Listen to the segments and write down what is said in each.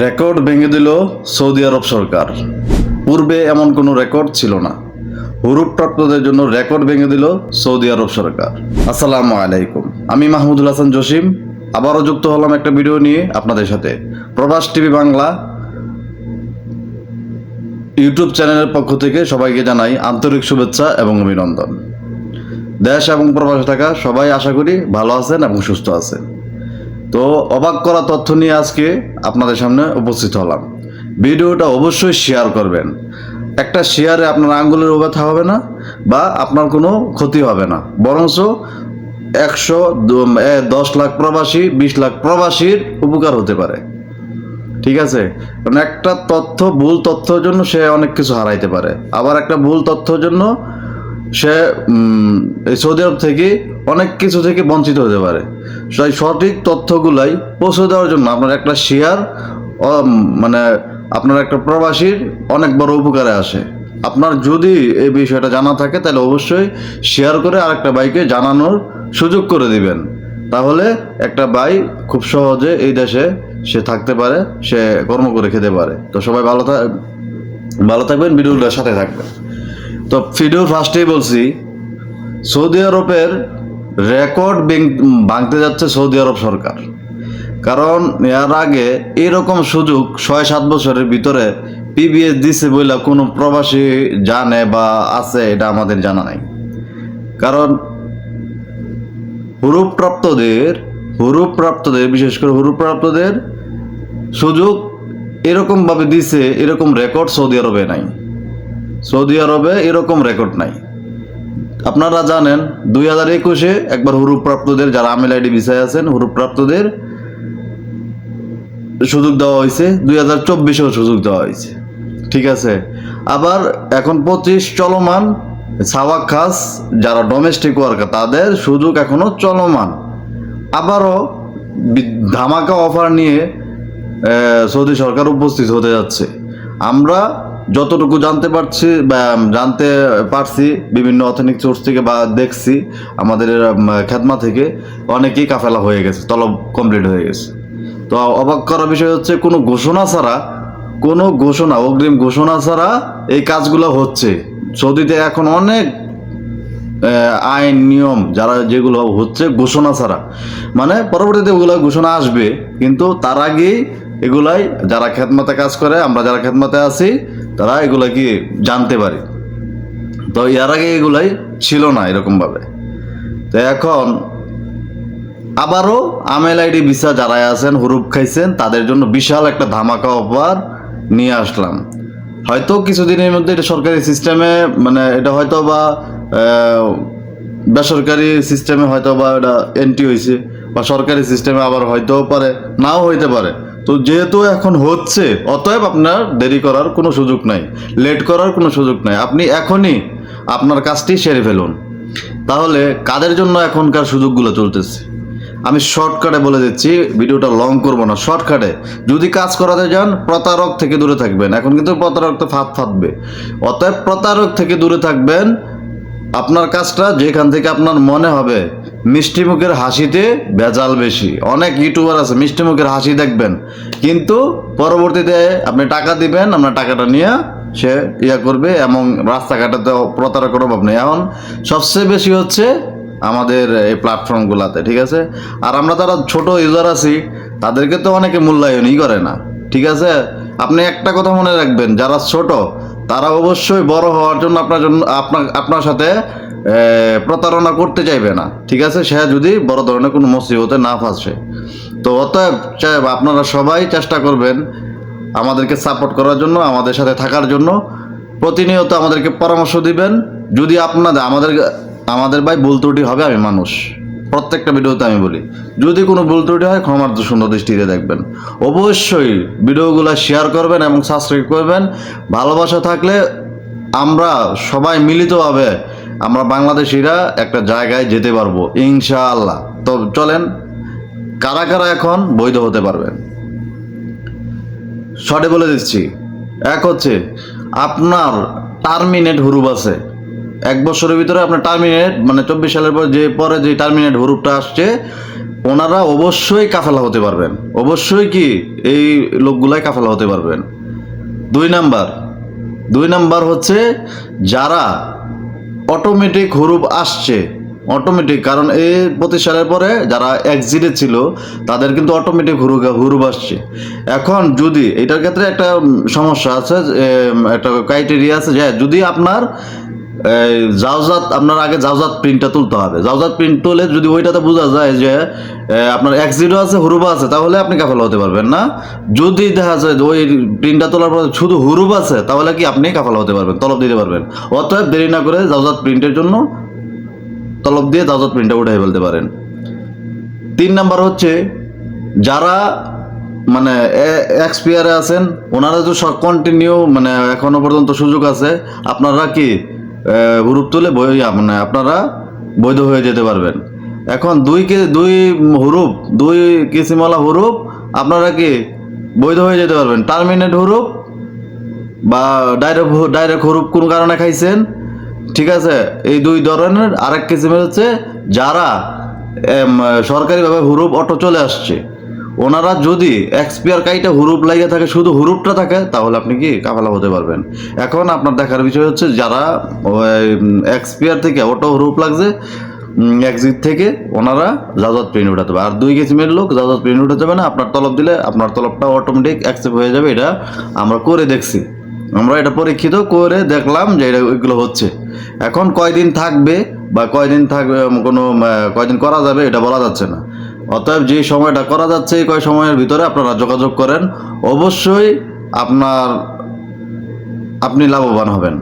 Record ভেঙে দিল Saudi আরব সরকার। পূর্বে এমন কোনো রেকর্ড ছিল না। হুরুপ হুরুপ্রাপ্তদের জন্য রেকর্ড ভেঙে দিল সৌদি আরব সরকার। আসসালামু আলাইকুম। আমি মাহমুদুল হাসান জসিম। আবারও যুক্ত হলাম একটা ভিডিও নিয়ে আপনাদের সাথে। প্রবাস টিভি বাংলা ইউটিউব চ্যানেলের পক্ষ থেকে সবাইকে জানাই আন্তরিক শুভেচ্ছা এবং অভিনন্দন। দেশ এবং প্রবাসে থাকা সবাই আশা করি ভালো আছেন এবং সুস্থ আছেন। তো অবাক করা তথ্য নিয়ে আজকে আপনাদের সামনে উপস্থিত হলাম। ভিডিওটা অবশ্যই শেয়ার করবেন। একটা শেয়ারে আপনার আঙ্গুলের ব্যথা হবে না বা আপনার কোনো ক্ষতি হবে না। বরঞ্চ একশো দশ লাখ প্রবাসী, বিশ লাখ প্রবাসীর উপকার হতে পারে। ঠিক আছে? একটা তথ্য, ভুল তথ্যের জন্য সে অনেক কিছু হারাইতে পারে। আবার একটা ভুল তথ্যের জন্য সে এই সৌদি আরব থেকে অনেক কিছু থেকে বঞ্চিত হতে পারে। সঠিক তথ্যগুলাই পৌঁছে দেওয়ার জন্য আপনার একটা শেয়ার মানে আপনার একটা প্রবাসীর অনেক বড় উপকারে আসে। আপনার যদি এই বিষয়টা জানা থাকে, তাহলে অবশ্যই শেয়ার করে আরেকটা বাইকে জানানোর সুযোগ করে দিবেন। তাহলে একটা ভাই খুব সহজে এই দেশে সে থাকতে পারে, সে কর্ম করে খেতে পারে। তো সবাই ভালো থাক, ভালো থাকবেন, ভিডিওটার সাথে থাকবেন। তো ভিডিও ফার্স্টেই বলছি, সৌদি আরবের রেকর্ড ভাঙতে যাচ্ছে সৌদি আরব সরকার। কারণ এর আগে এরকম সুযোগ ছয় সাত বছরের ভিতরে পিবিএস দিছে বলে কোনো প্রবাসী জানে বা আছে, এটা আমাদের জানা নাই। কারণ হুরুপ্রাপ্তদের হুরুপ্রাপ্তদের, বিশেষ করে হুরুপ্রাপ্তদের সুযোগ এরকমভাবে দিছে, এরকম রেকর্ড সৌদি আরবে নাই। সৌদি আরবে এরকম রেকর্ড নাই। আপনারা জানেন, দুই হাজার একুশে একবার হুরুপ্রাপ্তদের, যারা আমিল আইডি বিষয় আছেন, হুরুপ্রাপ্তদের সুযোগ দেওয়া হয়েছে। দুই হাজার চব্বিশেও সুযোগ দেওয়া হয়েছে। ঠিক আছে? আবার এখন পঁচিশ চলমান সাওয়াক খাস, যারা ডোমেস্টিক ওয়ার্কার তাদের সুযোগ এখনও চলমান। আবারও ধামাকা অফার নিয়ে সৌদি সরকার উপস্থিত হতে যাচ্ছে। আমরা যতটুকু জানতে পারছি জানতে পারছি, বিভিন্ন অথেনিক সোর্স থেকে বা দেখছি, আমাদের খেদমা থেকে, অনেকেই কাফেলা হয়ে গেছে, তলব কমপ্লিট হয়ে গেছে। তো অবাক করার বিষয় হচ্ছে, কোনো ঘোষণা ছাড়া, কোনো ঘোষণা, অগ্রিম ঘোষণা ছাড়া এই কাজগুলো হচ্ছে। সৌদিতে এখন অনেক আইন, নিয়ম, যারা যেগুলো হচ্ছে ঘোষণা ছাড়া। মানে পরবর্তীতে ওগুলো ঘোষণা আসবে, কিন্তু তার আগেই এগুলাই, যারা খেদমাতে কাজ করে, আমরা যারা খেদমাতে আছি তারা এগুলা কি জানতে পারি? তো এর আগে এগুলাই ছিল না এরকমভাবে। তো এখন আবারও আমেল আইডি ভিসা যারা আছেন, হুরুপ খাইছেন, তাদের জন্য বিশাল একটা ধামাকা অফার নিয়ে আসলাম। হয়তো কিছুদিনের মধ্যে এটা সরকারি সিস্টেমে মানে এটা হয়তো বা বেসরকারি সিস্টেমে হয়তো বা এটা এন্ট্রি হয়েছে বা সরকারি সিস্টেমে আবার হয়তেও পারে, নাও হইতে পারে। তো যেহেতু এখন হচ্ছে, অতএব আপনার দেরি করার কোনো সুযোগ নাই লেট করার কোনো সুযোগ নাই। আপনি এখনই আপনার কাজটি সেরে ফেলুন। তাহলে কাদের জন্য এখনকার সুযোগগুলো চলতেছে? আমি শর্টকাটে বলে দিচ্ছি ভিডিওটা লং করব না শর্টকাটে যদি কাজ করাতে যান, প্রতারক থেকে দূরে থাকবেন। এখন কিন্তু প্রতারক তো ফাঁদ ফাঁদবে। অতএব প্রতারক থেকে দূরে থাকবেন। আপনার কাজটা যেখান থেকে আপনার মনে হবে মিষ্টি মুখের হাসিতে ভেজাল বেশি। অনেক ইউটিউবার আছে, মিষ্টি মুখের হাসি দেখবেন। কিন্তু পরবর্তীতে আপনি টাকা দিবেন, আপনার টাকাটা নিয়ে সে ইয়া করবে এবং রাস্তাঘাটে তো প্রতারক অভাব এখন সবচেয়ে বেশি হচ্ছে আমাদের এই প্ল্যাটফর্মগুলোতে ঠিক আছে? আর আমরা যারা ছোট ইউজার আছি, তাদেরকে তো অনেকে মূল্যায়নই করে না, ঠিক আছে? আপনি একটা কথা মনে রাখবেন, যারা ছোট, তারা অবশ্যই বড় হওয়ার জন্য আপনার জন্য, আপনার আপনার সাথে প্রতারণা করতে চাইবে না, ঠিক আছে? সে যদি বড় ধরনের কোনো মুসিবতে না ফাঁসে। তো অতএব আপনারা সবাই চেষ্টা করবেন আমাদেরকে সাপোর্ট করার জন্য, আমাদের সাথে থাকার জন্য। প্রতিনিয়ত আমাদেরকে পরামর্শ দিবেন। যদি আপনাদের, আমাদের আমাদের ভাই ভুল ত্রুটি হবে, আমি মানুষ। প্রত্যেকটা ভিডিওতে আমি বলি, যদি কোনো ভুল ত্রুটি হয়, ক্ষমার সুন্দর দৃষ্টিতে দেখবেন। অবশ্যই ভিডিওগুলো শেয়ার করবেন এবং সাবস্ক্রাইব করবেন। ভালোবাসা থাকলে আমরা সবাই মিলিতভাবে আমরা বাংলাদেশিরা একটা জায়গায় যেতে পারব, ইনশাআল্লাহ। তো চলেন, কারা কারা এখন বৈধ হতে পারবেন? শর্টে বলে দিচ্ছি। এক হচ্ছে, আপনার টার্মিনেট হুরুপ আছে। এক বছরের ভিতরে আপনার টার্মিনেট মানে চব্বিশ সালের পর যে পরে যে টার্মিনেট হুরুপটা আসছে, ওনারা অবশ্যই কাফেলা হতে পারবেন। অবশ্যই কি এই লোকগুলাই কাফেলা হতে পারবেন? দুই নাম্বার দুই নাম্বার হচ্ছে, যারা অটোমেটিক হরুপ আসছে। অটোমেটিক কারণ এই পঁচিশ সালের পরে যারা এক্সিটে ছিল, তাদের কিন্তু অটোমেটিক হুরু হুরুপ আসছে। এখন যদি, এটার ক্ষেত্রে একটা সমস্যা আছে একটা ক্রাইটেরিয়া আছে যে, যদি আপনার এই জাওজাত, আপনার আগে জাওজাত প্রিন্টটা তুলতে হবে। জাওজাত প্রিন্ট তুলে যদি ওইটাতে বোঝা যায় যে আপনার এক জিরো আছে, হুরুবা আছে, তাহলে আপনি কাফালা হতে পারবেন না। যদি দেখা যায় ওই প্রিন্টটা তোলার পর শুধু হুরুব আছে, তাহলে কি আপনি কাফালা হতে পারবেন, তলব দিতে পারবেন। অতএব দেরি না করে জাওজাত প্রিন্টের জন্য তলব দিয়ে জাওজাত প্রিন্টটা উঠে ফেলতে পারেন। তিন নাম্বার হচ্ছে, যারা মানে এক্সপিয়ারে আছেন, ওনারা তো সব কন্টিনিউ মানে এখনও পর্যন্ত সুযোগ আছে। আপনারা কি গ্রুপ তুলে মানে আপনারা বৈধ হয়ে যেতে পারবেন। এখন দুই কে, দুই হুরুপ, দুই কিসিমওয়ালা হুরুপ, আপনারা কি বৈধ হয়ে যেতে পারবেন? টার্মিনেট হুরুপ বা ডাইরেক্ট ডাইরেক্ট হুরুপ কোন কারণে খাইছেন? ঠিক আছে, এই দুই ধরনের আরেক কিসিমের হচ্ছে যারা সরকারিভাবে হুরুপ অটো চলে আসছে। ওনারা যদি এক্সপিয়ার কাইটা হুরুপ লাগিয়ে থাকে, শুধু হুরুপটা থাকে, তাহলে আপনি কি কাফালা হতে পারবেন? এখন আপনার দেখার বিষয় হচ্ছে, যারা এক্সপিয়ার থেকে অটো হুরুপ লাগছে এক্সিট থেকে ওনারা জাজত প্রিন্ট উঠাতে হবে আর দুই কিসিমের লোক জাজত প্রিন্ট উঠাতে হবে না, আপনার তলব দিলে আপনার তলবটা অটোমেটিক অ্যাকসেপ্ট হয়ে যাবে, এটা আমরা করে দেখছি। আমরা এটা পরীক্ষিত করে দেখলাম যে এটা এগুলো হচ্ছে। এখন কয়দিন থাকবে বা কয়দিন থাকবে কোনো কয়দিন করা যাবে, এটা বলা যাচ্ছে না। অতএব যে সময়টা করা যাচ্ছে, এই কয় সময়ের ভিতরে আপনারা যোগাযোগ করেন। অবশ্যই আপনার আপনি লাভবান হবেন।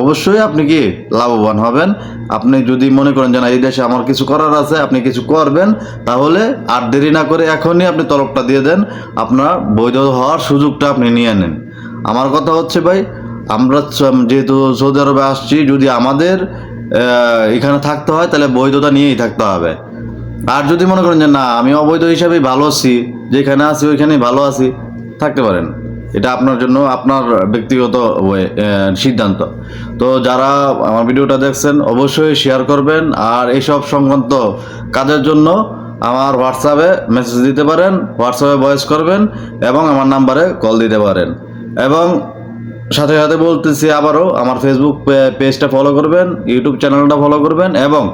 অবশ্যই আপনি কি লাভবান হবেন? আপনি যদি মনে করেন যে না, এই দেশে আমার কিছু করার আছে, আপনি কিছু করবেন, তাহলে আর দেরি না করে এখনই আপনি তলবটা দিয়ে দেন। আপনার বৈধ হওয়ার সুযোগটা আপনি নিয়ে নেন। আমার কথা হচ্ছে ভাই, আমরা যেহেতু সৌদি আরবে আসছি, যদি আমাদের এখানে থাকতে হয়, তাহলে বৈধতা নিয়েই থাকতে হবে। আর যদি মনে করেন যে না, আমি অবৈধ হিসাবেই ভালো আছি, যেখানে আছি ওইখানেই ভালো আছি, থাকতে পারেন। এটা আপনার জন্য আপনার ব্যক্তিগত সিদ্ধান্ত। তো যারা আমার ভিডিওটা দেখছেন, অবশ্যই শেয়ার করবেন আর এইসব সংক্রান্ত কাজের জন্য আমার হোয়াটসঅ্যাপে মেসেজ দিতে পারেন হোয়াটসঅ্যাপে ভয়েস করবেন এবং আমার নাম্বারে কল দিতে পারেন। এবং সাথে সাথে বলতেছি আবারও, আমার ফেসবুক পেজটা ফলো করবেন ইউটিউব চ্যানেলটা ফলো করবেন এবং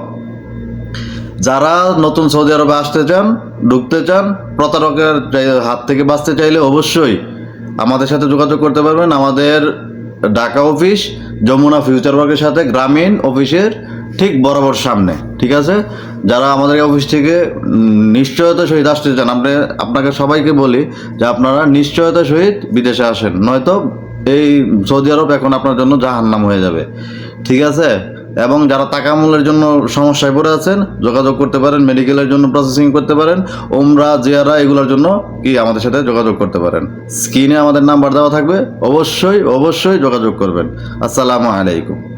যারা নতুন সৌদি আরবে আসতে চান, ঢুকতে চান, প্রতারকের হাত থেকে বাঁচতে চাইলে অবশ্যই আমাদের সাথে যোগাযোগ করতে পারবেন। আমাদের ঢাকা অফিস, যমুনা ফিউচার ওয়ার্কের সাথে গ্রামীণ অফিসের ঠিক বরাবর সামনে, ঠিক আছে? যারা আমাদের অফিস থেকে নিশ্চয়তা সহিত আসতে চান আপনি আপনাকে সবাইকে বলি যে আপনারা নিশ্চয়তা সহিত বিদেশে আসেন, নয়তো এই সৌদি আরব এখন আপনার জন্য জাহান্নাম হয়ে যাবে, ঠিক আছে? এবং যারা টাকা মূল্যের জন্য সমস্যায় পড়ে আছেন, যোগাযোগ করতে পারেন, মেডিকেলের জন্য প্রসেসিং করতে পারেন ওমরা জিয়ারা এগুলোর জন্য কি আমাদের সাথে যোগাযোগ করতে পারেন। স্ক্রিনে আমাদের নাম্বার দেওয়া থাকবে, অবশ্যই অবশ্যই যোগাযোগ করবেন। আসসালামু আলাইকুম।